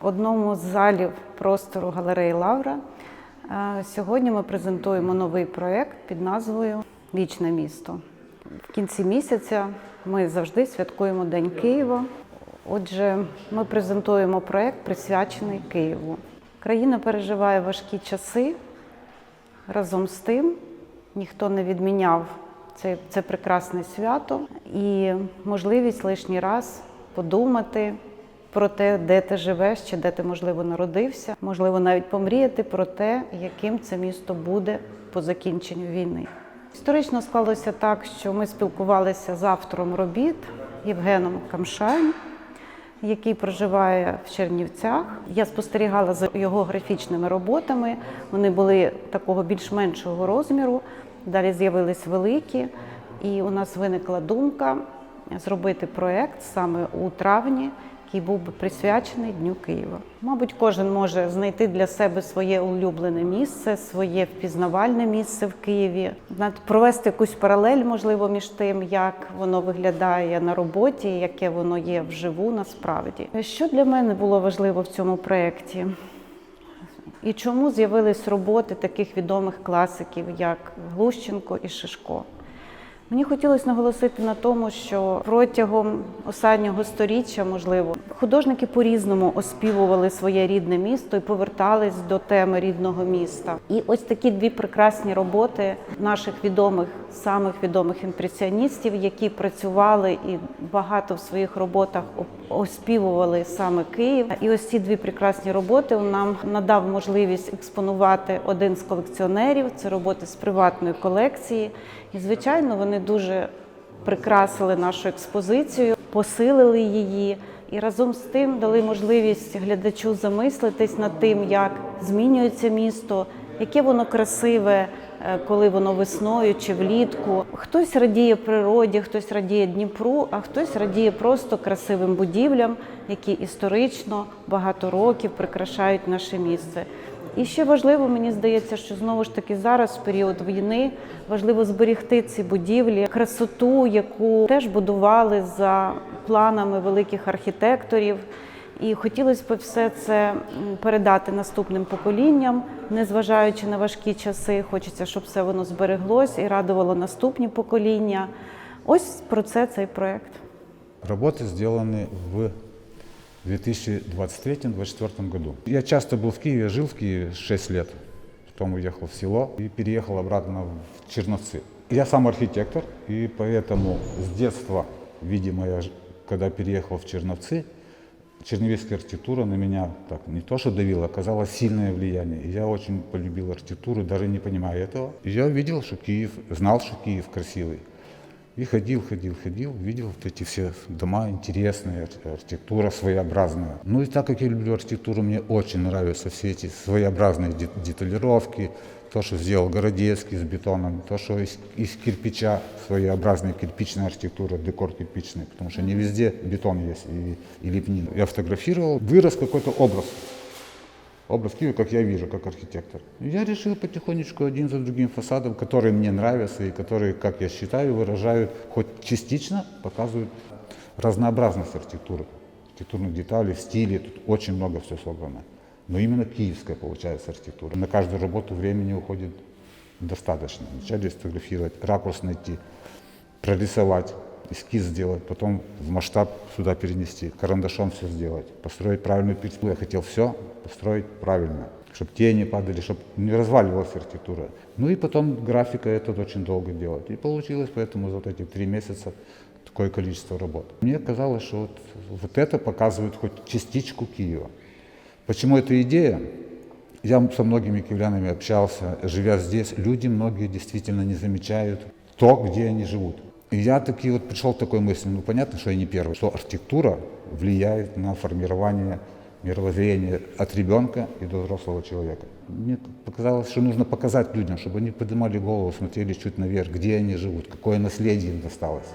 одному з залів простору галереї Лавра. Е, Сьогодні ми презентуємо новий проєкт під назвою Вічне місто. В кінці місяця ми завжди святкуємо День Києва. Отже, ми презентуємо проєкт, присвячений Києву. Країна переживає важкі часи. Разом з тим ніхто не відміняв це, це прекрасне свято і можливість лишній раз подумати про те, де ти живеш, чи де ти, можливо, народився, можливо, навіть помріяти про те, яким це місто буде по закінченню війни. Історично склалося так, що ми спілкувалися з автором робіт Євгеном Камшаєм, який проживає в Чернівцях. Я спостерігала за його графічними роботами. Вони були такого більш-меншого розміру. Далі з'явились великі, і у нас виникла думка зробити проект саме у травні, який був би присвячений Дню Києва. Мабуть, кожен може знайти для себе своє улюблене місце, своє впізнавальне місце в Києві, провести якусь паралель, можливо, між тим, як воно виглядає на роботі, яке воно є вживу насправді. Що для мене було важливо в цьому проєкті? І чому з'явились роботи таких відомих класиків, як Глущенко і Шишко? Мені хотілося наголосити на тому, що протягом останнього сторіччя, можливо, художники по-різному оспівували своє рідне місто і повертались до теми рідного міста. І ось такі дві прекрасні роботи наших відомих, самих відомих імпресіоністів, які працювали і багато в своїх роботах оспівували саме Київ. І ось ці дві прекрасні роботи нам надав можливість експонувати один з колекціонерів. Це роботи з приватної колекції. І, звичайно, вони дуже прикрасили нашу експозицію, посилили її і разом з тим дали можливість глядачу замислитись над тим, як змінюється місто, яке воно красиве, е, коли воно весною чи влітку. Хтось радіє природі, хтось радіє Дніпру, а хтось радіє просто красивим будівлям, які історично багато років прикрашають наше місце. І ще важливо, мені здається, що знову ж таки зараз, в період війни, важливо зберегти ці будівлі, красоту, яку теж будували за планами великих архітекторів. І хотілося б все це м, передати наступним поколінням, незважаючи на важкі часи. Хочеться, щоб все воно збереглось і радувало наступні покоління. Ось про це цей проект. Работы сделаны в 2023-2024 году. Я часто был в Киеве, жил в Киеве 6 лет, потом уехал в село и переехал обратно в Черновцы. Я сам архитектор, и поэтому с детства, видимо, я, ж- когда переехал в Черновцы, черновецкая архитектура на меня так не то что давила, оказала сильное влияние. Я очень полюбил архитектуру, даже не понимая этого. Я видел, что Киев, знал, что Киев красивый. И ходил, ходил, ходил, видел вот эти все дома интересные, арх- архитектура своеобразная. Ну и так как я люблю архитектуру, мне очень нравятся все эти своеобразные де- деталировки, то, что сделал Городецкий с бетоном, то, что из, из кирпича своеобразная кирпичная архитектура, декор кирпичный, потому что не везде бетон есть и, и лепнина. Я фотографировал, вырос какой-то образ образ Киева, как я вижу, как архитектор. Я решил потихонечку один за другим фасадом, которые мне нравятся и которые, как я считаю, выражают, хоть частично показывают разнообразность архитектуры, архитектурных деталей, стилей. Тут очень много все собрано. Но именно киевская получается архитектура. На каждую работу времени уходит достаточно. Вначале сфотографировать, ракурс найти, прорисовать, эскиз сделать, потом в масштаб сюда перенести, карандашом все сделать, построить правильную перспективу. Я хотел все построить правильно, чтобы тени падали, чтобы не разваливалась архитектура. Ну и потом графика это очень долго делать. И получилось поэтому за вот эти три месяца такое количество работ. Мне казалось, что вот, вот это показывает хоть частичку Киева. Почему эта идея? Я со многими киевлянами общался, живя здесь, люди многие действительно не замечают то, где они живут. И я таки вот пришел к такой мысли, ну понятно, что я не первый, что архитектура влияет на формирование мировоззрения от ребенка и до взрослого человека. Мне показалось, что нужно показать людям, чтобы они поднимали голову, смотрели чуть наверх, где они живут, какое наследие им досталось.